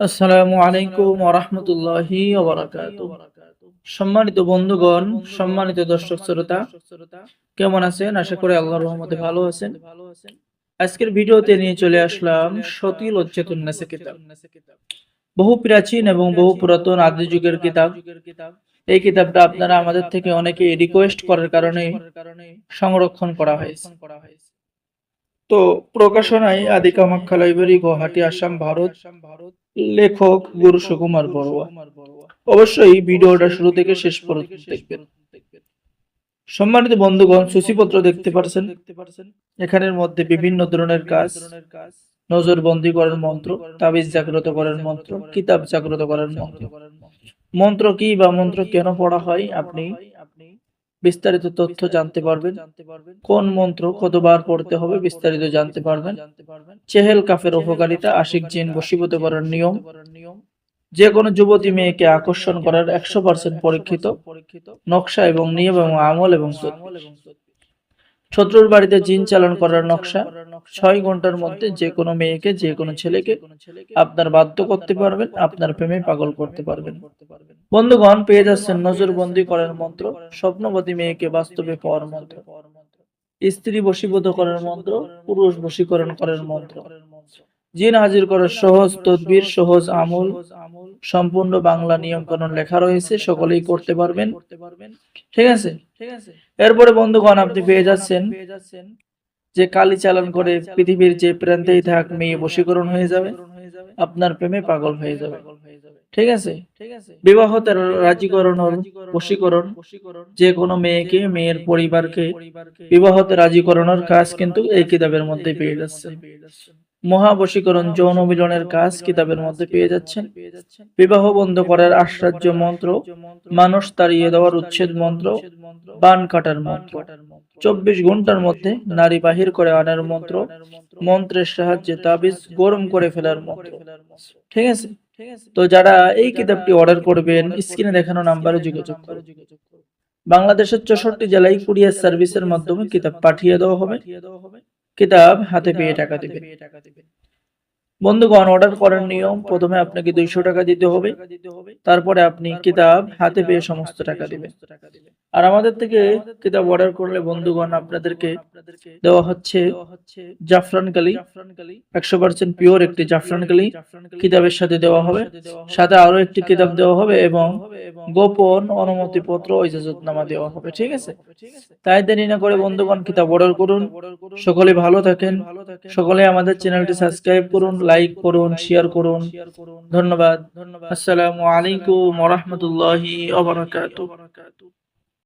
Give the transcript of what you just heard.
আসসালামু আলাইকুম ওরহমতুল্লাহি সম্মানিত বন্ধুগণ, সম্মানিত দর্শক শ্রোতা, কেমন আছেন? আশা করি রহমতে ভালো আছেন। আজকের ভিডিওতে নিয়ে চলে আসলাম সতী লজ্জাতুন কিতাব। বহু প্রাচীন এবং বহু পুরাতন আদি যুগের কিতাব। এই কিতাবটা আপনারা আমাদের থেকে অনেকে রিকোয়েস্ট করার কারণে সংরক্ষণ করা হয়েছে। তো প্রকাশনায় আদি কামাখ্যা লাইব্রেরি গুয়াহাটি, আসাম, ভারত, লেখক গুরু সুকুমার বড়ুয়া। অবশ্যই ভিডিওটা শুরু থেকে শেষ পর্যন্ত দেখবেন। সম্মানিত বন্ধুগণ, সূচিপত্র দেখতে পারছেন? এখানের মধ্যে বিভিন্ন ধরনের কাজ। নজরবন্দি করার মন্ত্র, তাবিজ জাগ্রত করার মন্ত্র, কিতাব জাগ্রত করার মন্ত্র। মন্ত্র কি বা মন্ত্র কেন পড়া হয়, আপনি বিস্তারিত তথ্য জানতে পারবেন। কোন মন্ত্র কতবার পড়তে হবে বিস্তারিত জানতে পারবেন। চেহেল কাফের উপকারিতা, আশিক জিন বশীভূত করার নিয়ম। যে কোনো যুবতী মেয়েকে আকর্ষণ করার একশো পার্সেন্ট পরীক্ষিত, নকশা এবং নিয়ম এবং আমল এবং শত্রুর বাড়িতে জিন চালন করার নকশা। ছয় ঘণ্টার মধ্যে যে কোনো মেয়েকে যে কোনো ছেলেকে আপনার বাধ্য করতে পারবেন আপনার প্রেমে পাগল করতে পারবেন। বন্ধুগণ পেয়ে যাচ্ছেন নজরবন্দি করার মন্ত্র স্বপ্নবতী মেয়েকে বাস্তবে পাওয়ার মন্ত্র। স্ত্রী বশীভূত করার মন্ত্র পুরুষ বশীকরণ করার মন্ত্র। জিন হাজির করার সহজ তদবির সহজ আমল। সম্পূর্ণ বাংলা নিয়ম কানুন লেখা রয়েছে সকলেই করতে পারবেন। ঠিক আছে? এরপরে বন্ধুগণ আপনি পেয়ে যাচ্ছেন যে কালি চালন করে পৃথিবীর যে প্রান্তেই থাক মেয়ে বশীকরণ হয়ে যাবে, আপনার প্রেমে পাগল হয়ে যাবে। ঠিক আছে? বিবাহতে রাজিকরণ বশীকরণ। যে কোনো মেয়েকে, মেয়ের পরিবারকে বিবাহতে রাজিকরণের কাজ কিন্তু এই কিতাবের মধ্যে পেয়ে যাচ্ছে মহাবশীকরণ যৌন মিলনের কাজ কিতাবের মধ্যে পেয়ে যাচ্ছেন। বিবাহ বন্ধ করার আশ্চর্য মন্ত্র, মানুষ তাড়িয়ে দেওয়ার উচ্ছেদ মন্ত্র, বান কাটার মন্ত্র। চব্বিশ ঘণ্টার মধ্যে নারী বাহির করে আনার মন্ত্র, মন্ত্রের সাহায্যে তাবিজ গরম করে ফেলার মন্ত্র। ঠিক আছে? তো যারা এই কিতাবটি অর্ডার করবেন স্ক্রিনে দেখানো নাম্বারে যোগাযোগ করুন। বাংলাদেশের চৌষট্টি জেলায় কুরিয়ার সার্ভিসের মাধ্যমে কিতাব পাঠিয়ে দেওয়া হবে। কিতাব হাতে পেয়ে টাকা দিবে বন্ধুগণ অর্ডার করার নিয়ম, প্রথমে আপনাকে দুইশো টাকা দিতে হবে। তারপরে আপনি কিতাব, হাতে পেয়ে সমস্ত টাকা দিবেন। আর আমাদের থেকে কিতাব অর্ডার করলে বন্ধুগণ, আপনাদেরকে দেওয়া হচ্ছে জাফরান কালি। একশো পার্সেন্ট পিওর একটি জাফরান কালি কিতাবের সাথে দেওয়া হবে। সাথে আরও একটি কিতাব দেওয়া হবে এবং গোপন অনুমতি পত্র ইজাজতনামা দেওয়া হবে। ঠিক আছে? তাই দেরি না করে বন্ধুগণ কিতাব অর্ডার করুন। সকলে ভালো থাকেন। সকলে আমাদের চ্যানেলটি সাবস্ক্রাইব করুন লাইক করুন শেয়ার করুন। ধন্যবাদ। ধন্যবাদ। আসসালামু আলাইকুম রহমতুল্লাহ